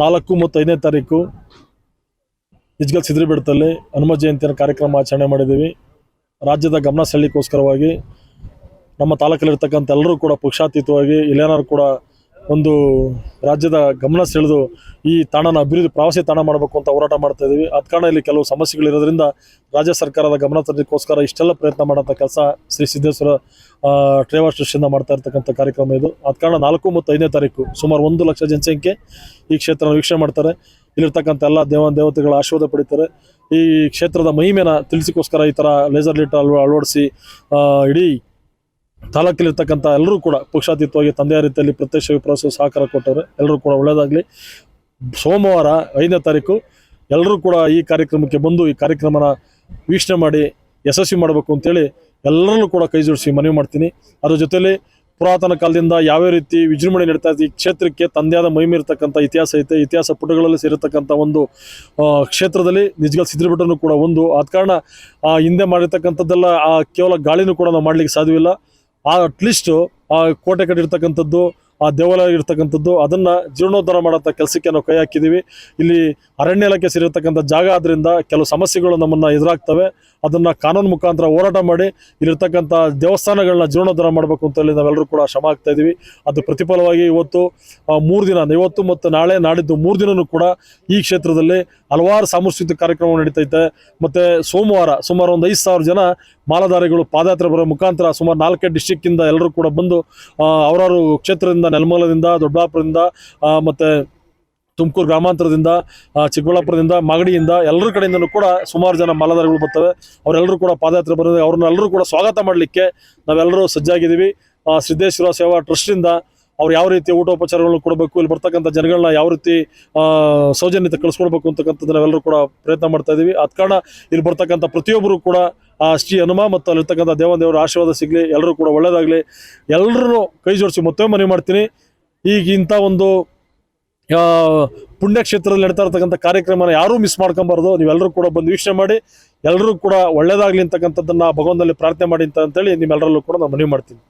ನಾಲ್ಕು ಮತ್ತು ಐದನೇ ತಾರೀಕು ನಿಜ್ಗಲ್ ಸಿದ್ರಿಬೆಟ್ಟದಲ್ಲಿ ಹನುಮ ಜಯಂತಿಯನ್ನು ಕಾರ್ಯಕ್ರಮ ಆಚರಣೆ ಮಾಡಿದ್ದೀವಿ. ರಾಜ್ಯದ ಗಮನ ಸೆಳಲಿಕ್ಕೋಸ್ಕರವಾಗಿ ನಮ್ಮ ತಾಲೂಕಲ್ಲಿರ್ತಕ್ಕಂಥ ಎಲ್ಲರೂ ಕೂಡ ಪಕ್ಷಾತೀತವಾಗಿ, ಇಲ್ಲೇನಾದ್ರು ಕೂಡ ಒಂದು ರಾಜ್ಯದ ಗಮನ ಸೆಳೆದು ಈ ತಾಣನ ಅಭಿವೃದ್ಧಿ, ಪ್ರವಾಸಿ ತಾಣ ಮಾಡಬೇಕು ಅಂತ ಹೋರಾಟ ಮಾಡ್ತಾ ಇದ್ದೀವಿ. ಅದ ಕಾರಣ ಇಲ್ಲಿ ಕೆಲವು ಸಮಸ್ಯೆಗಳಿರೋದ್ರಿಂದ ರಾಜ್ಯ ಸರ್ಕಾರದ ಗಮನ ತರಲಿಕ್ಕೋಸ್ಕರ ಇಷ್ಟೆಲ್ಲ ಪ್ರಯತ್ನ ಮಾಡೋಂಥ ಕೆಲಸ ಶ್ರೀ ಸಿದ್ದೇಶ್ವರ ಟ್ರೇವರ್ಸ್ ಟ್ರಸ್ಟಿಂದ ಮಾಡ್ತಾ ಇರ್ತಕ್ಕಂಥ ಕಾರ್ಯಕ್ರಮ ಇದು. ಅದ ಕಾರಣ ನಾಲ್ಕು ಮತ್ತು ಐದನೇ ತಾರೀಕು ಸುಮಾರು ಒಂದು ಲಕ್ಷ ಜನಸಂಖ್ಯೆ ಈ ಕ್ಷೇತ್ರನ ವೀಕ್ಷಣೆ ಮಾಡ್ತಾರೆ. ಇಲ್ಲಿರ್ತಕ್ಕಂಥ ಎಲ್ಲ ದೇವ, ದೇವತೆಗಳ ಆಶೀರ್ವಾದ ಪಡಿತಾರೆ. ಈ ಕ್ಷೇತ್ರದ ಮಹಿಮೆನ ತಿಳಿಸಿಕೋಸ್ಕರ ಈ ಥರ ಲೇಸರ್ ಲೈಟ್ ಅಳವ ಅಳವಡಿಸಿ ಇಡೀ ತಾಲೂಕಲ್ಲಿರ್ತಕ್ಕಂಥ ಎಲ್ಲರೂ ಕೂಡ ಪಕ್ಷಾತೀತವಾಗಿ ತಂದೆಯ ರೀತಿಯಲ್ಲಿ ಪ್ರತ್ಯಕ್ಷ ವಿಪ್ರವಾಸ ಸಹಕಾರ ಕೊಟ್ಟವರು. ಎಲ್ಲರೂ ಕೂಡ ಒಳ್ಳೆಯದಾಗಲಿ. ಸೋಮವಾರ ಐದನೇ ತಾರೀಕು ಎಲ್ಲರೂ ಕೂಡ ಈ ಕಾರ್ಯಕ್ರಮಕ್ಕೆ ಬಂದು ಈ ಕಾರ್ಯಕ್ರಮನ ವೀಕ್ಷಣೆ ಮಾಡಿ ಯಶಸ್ವಿ ಮಾಡಬೇಕು ಅಂತೇಳಿ ಎಲ್ಲರನ್ನೂ ಕೂಡ ಕೈ ಜೋಡಿಸಿ ಮನವಿ ಮಾಡ್ತೀನಿ. ಅದರ ಜೊತೆಯಲ್ಲಿ ಪುರಾತನ ಕಾಲದಿಂದ ಯಾವ್ಯಾವ ರೀತಿ ವಿಜೃಂಭಣೆ ನಡೀತಾ ಇದೆ ಈ ಕ್ಷೇತ್ರಕ್ಕೆ ತಂದೆಯಾದ ಮಹಿಮೆ ಇರತಕ್ಕಂಥ ಇತಿಹಾಸ ಐತೆ. ಇತಿಹಾಸ ಪುಟಗಳಲ್ಲಿ ಸೇರಿರ್ತಕ್ಕಂಥ ಒಂದು ಕ್ಷೇತ್ರದಲ್ಲಿ ನಿಜಗಲ್ ಸಿದ್ಧಪಟ್ಟನು ಕೂಡ ಒಂದು. ಆದ ಕಾರಣ ಹಿಂದೆ ಮಾಡಿರ್ತಕ್ಕಂಥದ್ದೆಲ್ಲ, ಆ, ಕೇವಲ ಗಾಳಿನೂ ಕೂಡ ನಾವು ಮಾಡ್ಲಿಕ್ಕೆ ಸಾಧ್ಯವಿಲ್ಲ. ಆ ಅಟ್ಲೀಸ್ಟು ಆ ಕೋಟೆ ಕಟ್ಟಿರ್ತಕ್ಕಂಥದ್ದು ಆ ದೇವಾಲಯ ಇರ್ತಕ್ಕಂಥದ್ದು, ಅದನ್ನ ಜೀರ್ಣೋದ್ಧಾರ ಮಾಡೋಂಥ ಕೆಲಸಕ್ಕೆ ನಾವು ಕೈ ಹಾಕಿದ್ದೀವಿ ಇಲ್ಲಿ ಅರಣ್ಯ ಇಲಾಖೆ ಸೇರಿರ್ತಕ್ಕಂಥ ಜಾಗ ಆದ್ರಿಂದ ಕೆಲವು ಸಮಸ್ಯೆಗಳು ನಮ್ಮನ್ನ ಎದುರಾಗ್ತವೆ. ಅದನ್ನ ಕಾನೂನು ಮುಖಾಂತರ ಹೋರಾಟ ಮಾಡಿ ಇಲ್ಲಿರ್ತಕ್ಕಂಥ ದೇವಸ್ಥಾನಗಳನ್ನ ಜೀರ್ಣೋದ್ಧಾರ ಮಾಡಬೇಕು ಅಂತ ಹೇಳಿ ನಾವೆಲ್ಲರೂ ಕೂಡ ಶ್ರಮ ಆಗ್ತಾ ಇದೀವಿ. ಅದು ಪ್ರತಿಫಲವಾಗಿ ಇವತ್ತು ಮೂರು ದಿನ, ಇವತ್ತು ಮತ್ತು ನಾಳೆ, ನಾಡಿದ್ದು ಮೂರು ದಿನವೂ ಕೂಡ ಈ ಕ್ಷೇತ್ರದಲ್ಲಿ ಹಲವಾರು ಸಾಂಸ್ಕೃತಿಕ ಕಾರ್ಯಕ್ರಮ ನಡೀತೈತೆ. ಮತ್ತೆ ಸೋಮವಾರ ಸುಮಾರು ಒಂದು ಐದು ಸಾವಿರ ಜನ ಮಾಲಾಧಾರಿಗಳು ಪಾದಯಾತ್ರೆ ಬರೋ ಮುಖಾಂತರ ಸುಮಾರು ನಾಲ್ಕೈದು ಡಿಸ್ಟಿಕ್ಕಿಂದ ಎಲ್ಲರೂ ಕೂಡ ಬಂದು ಅವರವರು ಕ್ಷೇತ್ರದಿಂದ ನೆಲಮಂಗಲದಿಂದ ದೊಡ್ಡಬಳ್ಳಾಪುರದಿಂದ ಮತ್ತು ತುಮಕೂರು ಗ್ರಾಮಾಂತರದಿಂದ ಚಿಕ್ಕಬಳ್ಳಾಪುರದಿಂದ, ಮಾಗಡಿಯಿಂದ ಎಲ್ಲರ ಕಡೆಯಿಂದಲೂ ಕೂಡ ಸುಮಾರು ಜನ ಮಾಲಾಧಾರಿಗಳು ಬರ್ತವೆ ಅವರೆಲ್ಲರೂ ಕೂಡ ಪಾದಯಾತ್ರೆ ಬರೋದು ಅವ್ರನ್ನೆಲ್ಲರೂ ಕೂಡ ಸ್ವಾಗತ ಮಾಡಲಿಕ್ಕೆ ನಾವೆಲ್ಲರೂ ಸಜ್ಜಾಗಿದ್ದೀವಿ. ಸಿದ್ದೇಶ್ವರ ಸೇವಾ ಟ್ರಸ್ಟಿಂದ ಅವ್ರು ಯಾವ ರೀತಿ ಊಟೋಪಚಾರಗಳನ್ನು ಕೊಡಬೇಕು, ಇಲ್ಲಿ ಬರ್ತಕ್ಕಂಥ ಜನಗಳನ್ನ ಯಾವ ರೀತಿ ಸೌಜನ್ಯತೆ ಕಳಿಸ್ಕೊಡ್ಬೇಕು ಅಂತಕ್ಕಂಥದ್ದು ನಾವೆಲ್ಲರೂ ಕೂಡ ಪ್ರಯತ್ನ ಮಾಡ್ತಾ ಇದ್ದೀವಿ ಅದ ಕಾರಣ ಇಲ್ಲಿ ಬರ್ತಕ್ಕಂಥ ಪ್ರತಿಯೊಬ್ಬರು ಕೂಡ, ಆ, ಶ್ರೀ ಹನುಮ ಮತ್ತು ಅಲ್ಲಿರ್ತಕ್ಕಂಥ ದೇವ ದೇವರ ಆಶೀರ್ವಾದ ಸಿಗಲಿ ಎಲ್ಲರೂ ಕೂಡ ಒಳ್ಳೆಯದಾಗಲಿ ಎಲ್ಲರೂ ಕೈ ಜೋಡಿಸಿ ಮತ್ತೊಮ್ಮೆ ಮನವಿ ಮಾಡ್ತೀನಿ. ಈಗ ಇಂಥ ಒಂದು ಪುಣ್ಯಕ್ಷೇತ್ರದಲ್ಲಿ ನಡೀತಾ ಇರ್ತಕ್ಕಂಥ ಕಾರ್ಯಕ್ರಮನ ಯಾರೂ ಮಿಸ್ ಮಾಡ್ಕೊಬಾರ್ದು. ನೀವೆಲ್ಲರೂ ಕೂಡ ಬಂದು ವೀಕ್ಷಣೆ ಮಾಡಿ ಎಲ್ಲರೂ ಕೂಡ ಒಳ್ಳೇದಾಗ್ಲಿ ಅಂತಕ್ಕಂಥದ್ದನ್ನು ಭಗವಂತನಲ್ಲಿ ಪ್ರಾರ್ಥನೆ ಮಾಡಿ ಅಂತ ಅಂತೇಳಿ ನಿಮ್ಮೆಲ್ಲರಲ್ಲೂ ಕೂಡ ನಾನು ಮನವಿ ಮಾಡ್ತೀನಿ.